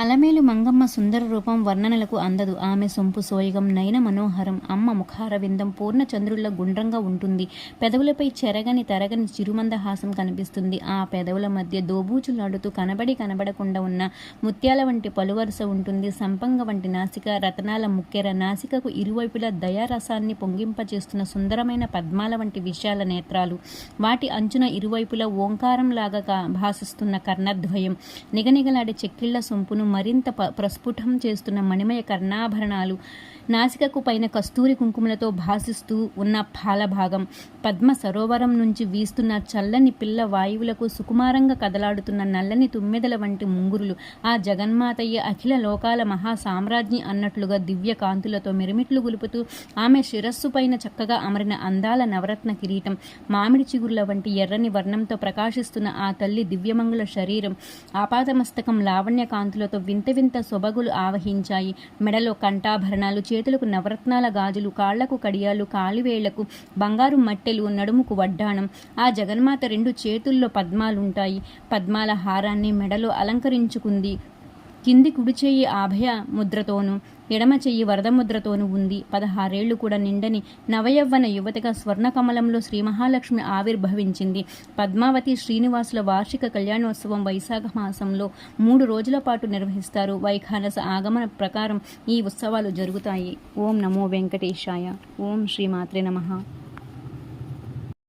అలమేలు మంగమ్మ సుందర రూపం వర్ణనలకు అందదు. ఆమె సొంపు సోయగం నయన మనోహరం అమ్మ ముఖారవిందం పూర్ణ చంద్రుల గుండ్రంగా ఉంటుంది. పెదవులపై చెరగని తరగని చిరుమందహాసం కనిపిస్తుంది. ఆ పెదవుల మధ్య దోబూచులాడుతూ కనబడి కనబడకుండా ఉన్న ముత్యాల వంటి పలువరుస ఉంటుంది. సంపంగ వంటి నాసిక రతనాల ముక్కెర నాసికకు ఇరువైపులా దయారసాన్ని పొంగింపచేస్తున్న సుందరమైన పద్మాల వంటి విశాల నేత్రాలు. వాటి అంచున ఇరువైపులా ఓంకారంలాగా లాగా భాసిస్తున్న కర్ణద్వయం. నిగనిగలాడే చెక్కిళ్ళ సొంపును మరింత ప్రస్ఫుటం చేస్తున్న మణిమయ కర్ణాభరణాలు నాసికకు పైన కస్తూరి కుంకుమలతో భాసిస్తూ ఉన్న పాలభాగం పద్మ సరోవరం నుంచి వీస్తున్న చల్లని పిల్ల వాయువులకు సుకుమారంగా కదలాడుతున్న నల్లని తుమ్మెదల వంటి ముంగురులు ఆ జగన్మాతయ్య అఖిల లోకాల మహా సామ్రాజ్ఞి అన్నట్లుగా దివ్య కాంతులతో మిరుమిట్లు గులుపుతూ ఆమె శిరస్సు పైన చక్కగా అమరిన అందాల నవరత్న కిరీటం మామిడి చిగుర్ల వంటి ఎర్రని వర్ణంతో ప్రకాశిస్తున్న ఆ తల్లి దివ్యమంగుళ శరీరం ఆపాతమస్తకం లావణ్య కాంతులతో వింత వింత సొబగులు ఆవహించాయి. మెడలో కంఠాభరణాలు చేతులకు నవరత్నాల గాజులు కాళ్ళకు కడియాలు కాలివేళ్ళకు బంగారు మట్టెలు నడుముకు వడ్డాణం. ఆ జగన్మాత రెండు చేతుల్లో పద్మాలుంటాయి. పద్మాల హారాన్ని మెడలో అలంకరించుకుంది కింది కుడి ఆభయ ముద్రతోనూ ఎడమ చెయ్యి వరదముద్రతోనూ ఉంది. పదహారేళ్ళు కూడా నిండని నవయవ్వన యువతిగా స్వర్ణకమలంలో శ్రీ మహాలక్ష్మి ఆవిర్భవించింది. పద్మావతి శ్రీనివాసుల వార్షిక కళ్యాణోత్సవం వైశాఖ మాసంలో మూడు రోజుల పాటు నిర్వహిస్తారు. వైఖానస ఆగమన ప్రకారం ఈ ఉత్సవాలు జరుగుతాయి. ఓం నమో వెంకటేశాయ. ఓం శ్రీమాత్రే నమః.